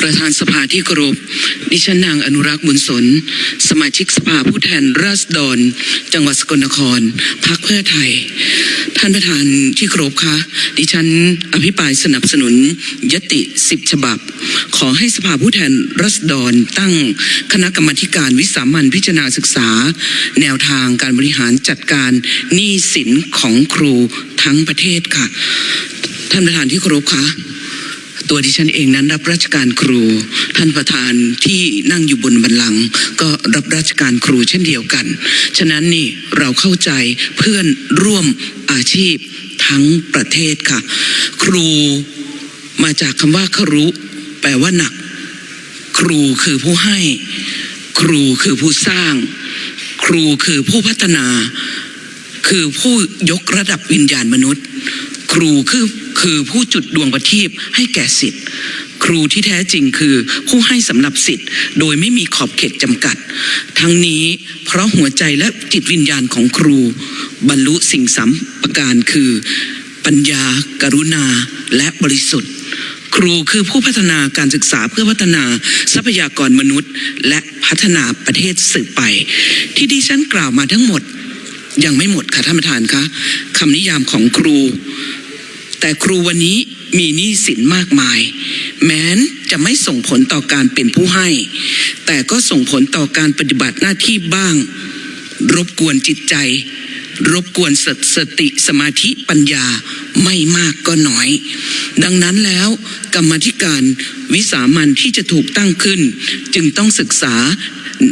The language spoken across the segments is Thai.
ประธานสภาที่เคารพดิฉันนางอนุรักษ์บุญสน สมาชิกสภาผู้แทนราษฎร จังหวัดสกลนครพักเพื่อไทย ท่านประธานที่เคารพคะดิฉันอภิปรายสนับสนุนยติสิบฉบับ ขอให้สภาผู้แทนราษฎรตั้งคณะกรรมการวิสามันพิจารณาศึกษา แนวทางการบริหารจัดการหนี้สินของครูทั้งประเทศค่ะ ท่านประธานที่เคารพคะ ตัวดิฉันเองนั้นรับราชการครู ท่านประธานที่นั่งอยู่บนบัลลังก์ก็รับราชการครูเช่นเดียวกัน ฉะนั้นนี่เราเข้าใจเพื่อนร่วมอาชีพทั้งประเทศค่ะ ครูมาจากคำว่าครุแปลว่าหนัก ครูคือผู้ให้ ครูคือผู้สร้าง ครูคือผู้พัฒนา คือผู้ยกระดับวิญญาณมนุษย์ ครูคือ คือผู้จุดดวงประทีปให้แก่สิทธิ์ ครูที่แท้จริงคือผู้ให้สำหรับสิทธิ์ โดยไม่มีขอบเขตจำกัด ทั้งนี้เพราะหัวใจและจิตวิญญาณของครู บรรลุสิ่งสามประการคือ ปัญญา กรุณา และบริสุทธิ์ ครูคือผู้พัฒนาการศึกษาเพื่อพัฒนาทรัพยากรมนุษย์ และพัฒนาประเทศสืบไป ที่ดิฉันกล่าวมาทั้งหมดยังไม่หมดค่ะท่านประธานคะคำนิยามของครู แต่ครูวันนี้มีหนี้สินมากมาย แม้นจะไม่ส่งผลต่อการเป็นผู้ให้ แต่ก็ส่งผลต่อการปฏิบัติหน้าที่บ้าง รบกวนจิตใจ รบกวนสตสติสมาธิปัญญาไม่มากก็น้อย ดังนั้นแล้วกรรมธิการวิสามันที่จะถูกตั้งขึ้น จึงต้องศึกษา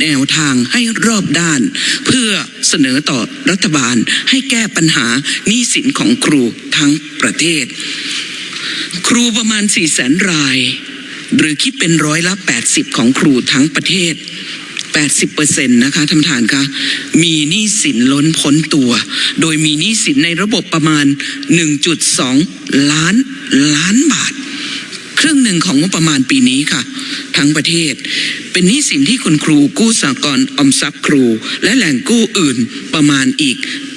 แนวทางให้รอบด้าน เพื่อเสนอต่อรัฐบาลให้แก้ปัญหาหนี้สินของครูทั้งประเทศ ครูประมาณ4 0 0แสนราย หรือคิดเป็นร้อยละ 80 ของครูทั้งประเทศ80%นะคะท่านประธานคะมีหนี้สินล้นพ้นตัว โดยมีหนี้สินในระบบประมาณ 1.2 ล้านล้านบาท ครึ่งหนึ่งของงบประมาณปีนี้ค่ะ ทั้งประเทศ เป็นหนี้สินที่คุณครูกู้สากลออมทรัพย์ครู และแหล่งกู้อื่นประมาณอีก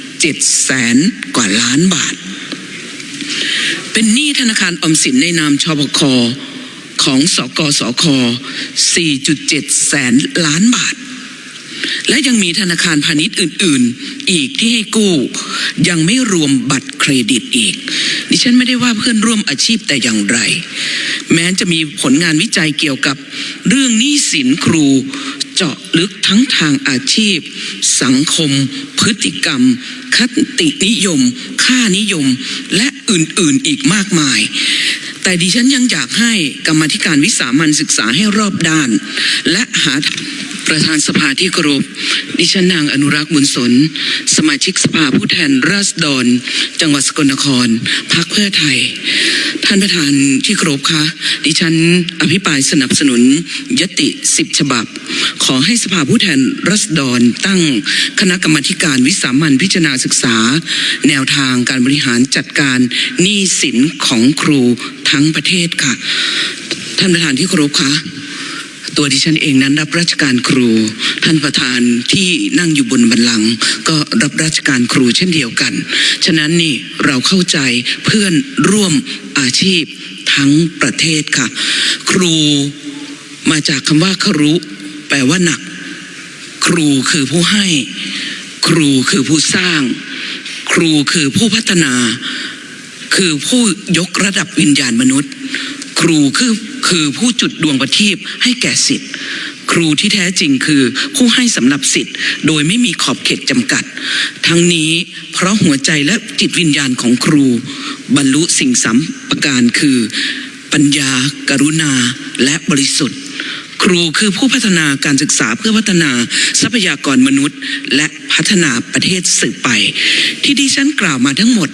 7แสนกว่าล้านบาท เป็นหนี้ธนาคารออมสินในนามชบคของสกสค 4.7 แสนล้านบาท และยังมีธนาคารพาณิชย์อื่น ๆ อีกที่ให้กู้ ยังไม่รวมบัตรเครดิตอีก ดิฉันไม่ได้ว่าเพื่อนร่วมอาชีพแต่อย่างไร แม้จะมีผลงานวิจัยเกี่ยวกับเรื่องหนี้สินครูเจาะลึกทั้งทางอาชีพ สังคม พฤติกรรม คตินิยม ค่านิยม และอื่นๆอีกมากมาย แต่ดิฉันยังอยากให้กรรมธิการวิสามันศึกษาให้รอบด้าน และหาประธานสภาที่เคารพดิฉันนางอนุรักษ์บุญสน สมาชิกสภาผู้แทนราษฎร จังหวัดสกลนครพักเพื่อไทย ท่านประธานที่เคารพคะดิฉันอภิปรายสนับสนุนยติสิบฉบับ ขอให้สภาผู้แทนราษฎรตั้งคณะกรรมการวิสามันพิจารณาศึกษา แนวทางการบริหารจัดการหนี้สินของครู ทั้งประเทศค่ะ ท่านประธานที่เคารพคะตัวดิฉันเองนั้นรับราชการครู ท่านประธานที่นั่งอยู่บนบัลลังก์ก็รับราชการครูเช่นเดียวกัน ฉะนั้นนี่เราเข้าใจเพื่อนร่วมอาชีพทั้งประเทศค่ะ ครูมาจากคำว่าครุ แปลว่าหนัก ครูคือผู้ให้ ครูคือผู้สร้าง ครูคือผู้พัฒนา คือผู้ยกระดับวิญญาณมนุษย์ ครูคือคือผู้จุดดวงประทีปให้แก่สิทธิ์ครูที่แท้จริงคือผู้ให้สำหรับสิทธิ์ โดยไม่มีขอบเขตจำกัด ทั้งนี้เพราะหัวใจและจิตวิญญาณของครู บรรลุสิ่งสามประการคือ ปัญญา กรุณา และบริสุทธิ์ ครูคือผู้พัฒนาการศึกษาเพื่อพัฒนาทรัพยากรมนุษย์ และพัฒนาประเทศสืบไป ที่ดิฉันกล่าวมาทั้งหมด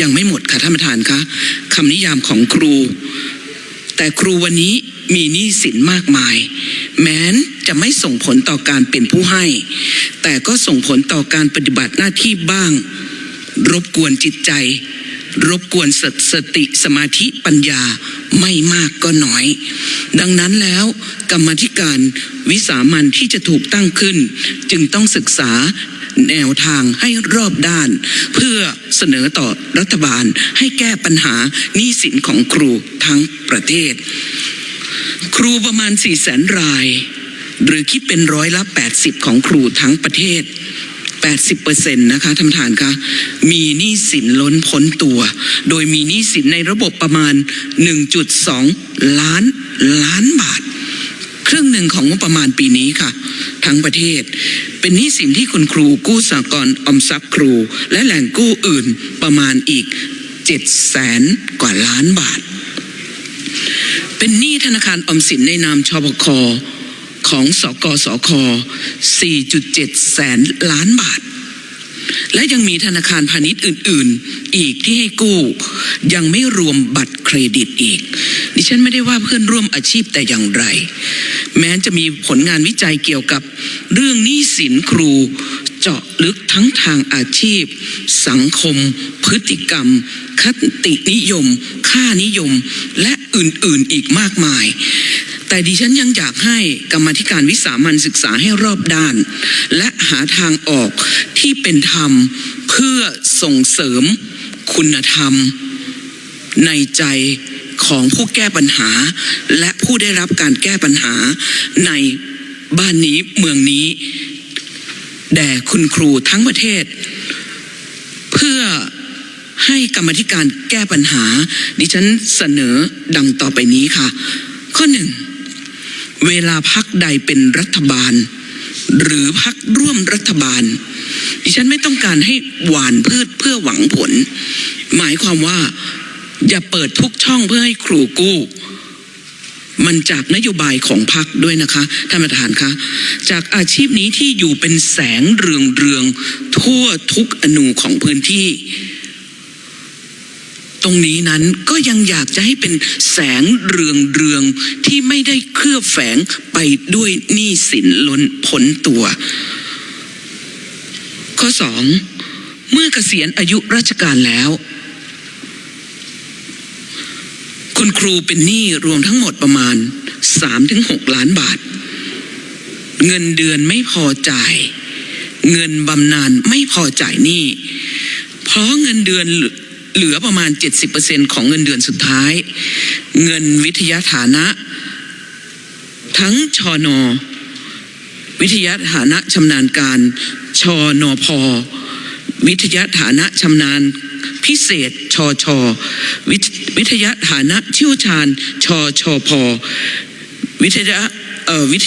ยังไม่หมดค่ะท่านประธานคะคำนิยามของครู แต่ครูวันนี้มีหนี้สินมากมาย แม้นจะไม่ส่งผลต่อการเป็นผู้ให้ แต่ก็ส่งผลต่อการปฏิบัติหน้าที่บ้าง รบกวนจิตใจ รบกวนสตสติสมาธิปัญญาไม่มากก็น้อย ดังนั้นแล้วกรรมธิการวิสามันที่จะถูกตั้งขึ้น จึงต้องศึกษา แนวทางให้รอบด้าน เพื่อเสนอต่อรัฐบาลให้แก้ปัญหาหนี้สินของครูทั้งประเทศ ครูประมาณ4แสนราย หรือคิดเป็นร้อยละ 80 ของครูทั้งประเทศ80%นะคะท่านประธานคะมีหนี้สินล้นพ้นตัว โดยมีหนี้สินในระบบประมาณ 1.2 ล้านล้านบาท ครึ่งหนึ่งของงบประมาณปีนี้ค่ะ ทั้งประเทศ เป็นหนี้สินที่คุณครูกู้สากลออมทรัพย์ครู และแหล่งกู้อื่นประมาณอีก7แสนกว่าล้านบาท เป็นหนี้ธนาคารอมสินในนามชบคของสกสค 4.7 แสนล้านบาท และยังมีธนาคารพาณิชย์อื่น ๆ อีกที่ให้กู้ ยังไม่รวมบัตรเครดิตอีก ฉันไม่ได้ว่าเพื่อนร่วมอาชีพแต่อย่างไร แม้จะมีผลงานวิจัยเกี่ยวกับเรื่องหนี้สินครูเจาะลึกทั้งทางอาชีพ สังคม พฤติกรรม คตินิยม ค่านิยม และอื่นๆอีกมากมาย แต่ดิฉันยังอยากให้กรรมธิการวิสามันศึกษาให้รอบด้าน และหาทางออกที่เป็นธรรมเพื่อส่งเสริมคุณธรรม ในใจ ของผู้แก้ปัญหา และผู้ได้รับการแก้ปัญหาในบ้านนี้เมืองนี้ แด่คุณครูทั้งประเทศ เพื่อให้กรรมธิการแก้ปัญหา ดิฉันเสนอดังต่อไปนี้ค่ะ ข้อหนึ่งเวลาพักใดเป็นรัฐบาล หรือพักร่วมรัฐบาล ดิฉันไม่ต้องการให้หวานพืชเพื่อหวังผล หมายความว่า อย่าเปิดทุกช่องเพื่อให้ครูกู้ มันจากนโยบายของพรรคด้วยนะคะท่านประธานคะจากอาชีพนี้ที่อยู่เป็นแสงเรืองเรืองทั่วทุกอนูของพื้นที่ ตรงนี้นั้นก็ยังอยากจะให้เป็นแสงเรืองเรืองที่ไม่ได้เคลือบแฝงไปด้วยหนี้สินล้นพ้นตัว ข้อสองเมื่อเกษียณอายุราชการแล้ว ครูเป็นหนี้รวมทั้งหมดประมาณ 3-6 ล้านบาท เงินเดือนไม่พอจ่าย เงินบำนาญไม่พอจ่ายหนี้ เพราะเงินเดือนเหลือเหลือประมาณ 70%ของเงินเดือนสุดท้าย เงินวิทยาฐานะ ทั้งชอนอวิทยาฐานะชำนาญการชอนอพอวิทยาฐานะชำนาญ พิเศษชอชอวิทวิทยาฐานะเชี่ยวชาญชอชอพอวิทยาเอ่อวิท